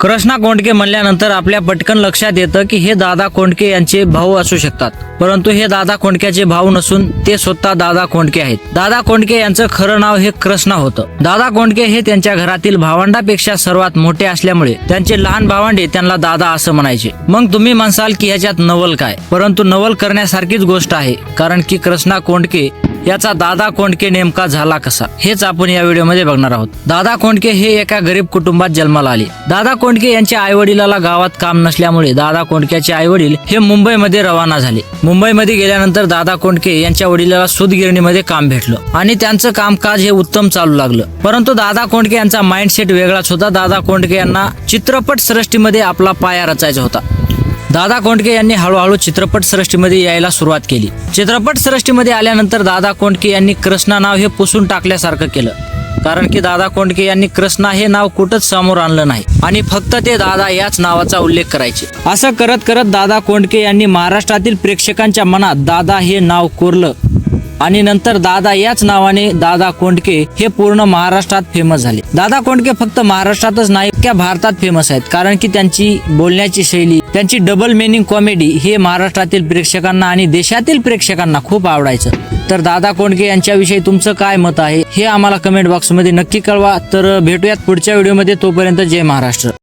कृष्णा कोंडके म्हणल्यानंतर आपल्या पटकन लक्षात येतं की हे दादा कोंडके यांचे भाऊ असू शकतात. परंतु हे दादा कोंडक्याचे भाऊ नसून ते स्वतः दादा कोंडके आहेत. दादा कोंडके यांचं खरं नाव हे कृष्णा होतं. दादा कोंडके हे त्यांच्या घरातील भावंडापेक्षा सर्वात मोठे असल्यामुळे त्यांचे लहान भावंडे त्यांना दादा असं म्हणायचे. मग तुम्ही म्हणसाल की ह्याच्यात नवल काय? परंतु नवल करण्यासारखीच गोष्ट आहे. कारण की कृष्णा कोंडके याचा दादा कोंडके नेमका झाला कसा? हेच आपण या व्हिडिओमध्ये बघणार आहोत. दादा कोंडके हे एका गरीब कुटुंबात जन्माला आले. दादा कोंडके यांच्या आई वडिलाला गावात काम नसल्यामुळे दादा कोंडक्याचे आई वडील हे मुंबईमध्ये रवाना झाले. मुंबईमध्ये गेल्यानंतर दादा कोंडके यांच्या वडिलाला सूतगिरणीमध्ये काम भेटलं आणि त्यांचं कामकाज हे उत्तम चालू लागलं. परंतु दादा कोंडके यांचा माइंडसेट वेगळाच होता. दादा कोंडके यांना चित्रपट सृष्टीमध्ये आपला पाया रचायचा होता. दादा कोंडके यांनी हळूहळू चित्रपट सृष्टीमध्ये यायला सुरुवात केली. चित्रपट सृष्टीमध्ये आल्यानंतर दादा कोंडके यांनी कृष्णा नाव हे पुसून टाकल्यासारखं केलं. कारण की दादा कोंडके यांनी कृष्णा हे नाव कुठंच समोर आणलं नाही. आणि फक्त ते दादा याच नावाचा उल्लेख करायचे. असं करत करत दादा कोंडके यांनी महाराष्ट्रातील प्रेक्षकांच्या मनात दादा हे नाव कोरलं. आणि नंतर दादा याच नावाने दादा कोंडके हे पूर्ण महाराष्ट्रात फेमस झाले. दादा कोंडके फक्त महाराष्ट्रातच नाही त्या भारतात फेमस आहेत. कारण की त्यांची बोलण्याची शैली त्यांची डबल मेनिंग कॉमेडी हे महाराष्ट्रातील प्रेक्षकांना आणि देशातील प्रेक्षकांना खूप आवडायचं. तर दादा कोंडके यांच्याविषयी तुमचं काय मत आहे हे आम्हाला कमेंट बॉक्समध्ये नक्की कळवा. तर भेटूयात पुढच्या व्हिडिओमध्ये तोपर्यंत जय महाराष्ट्र.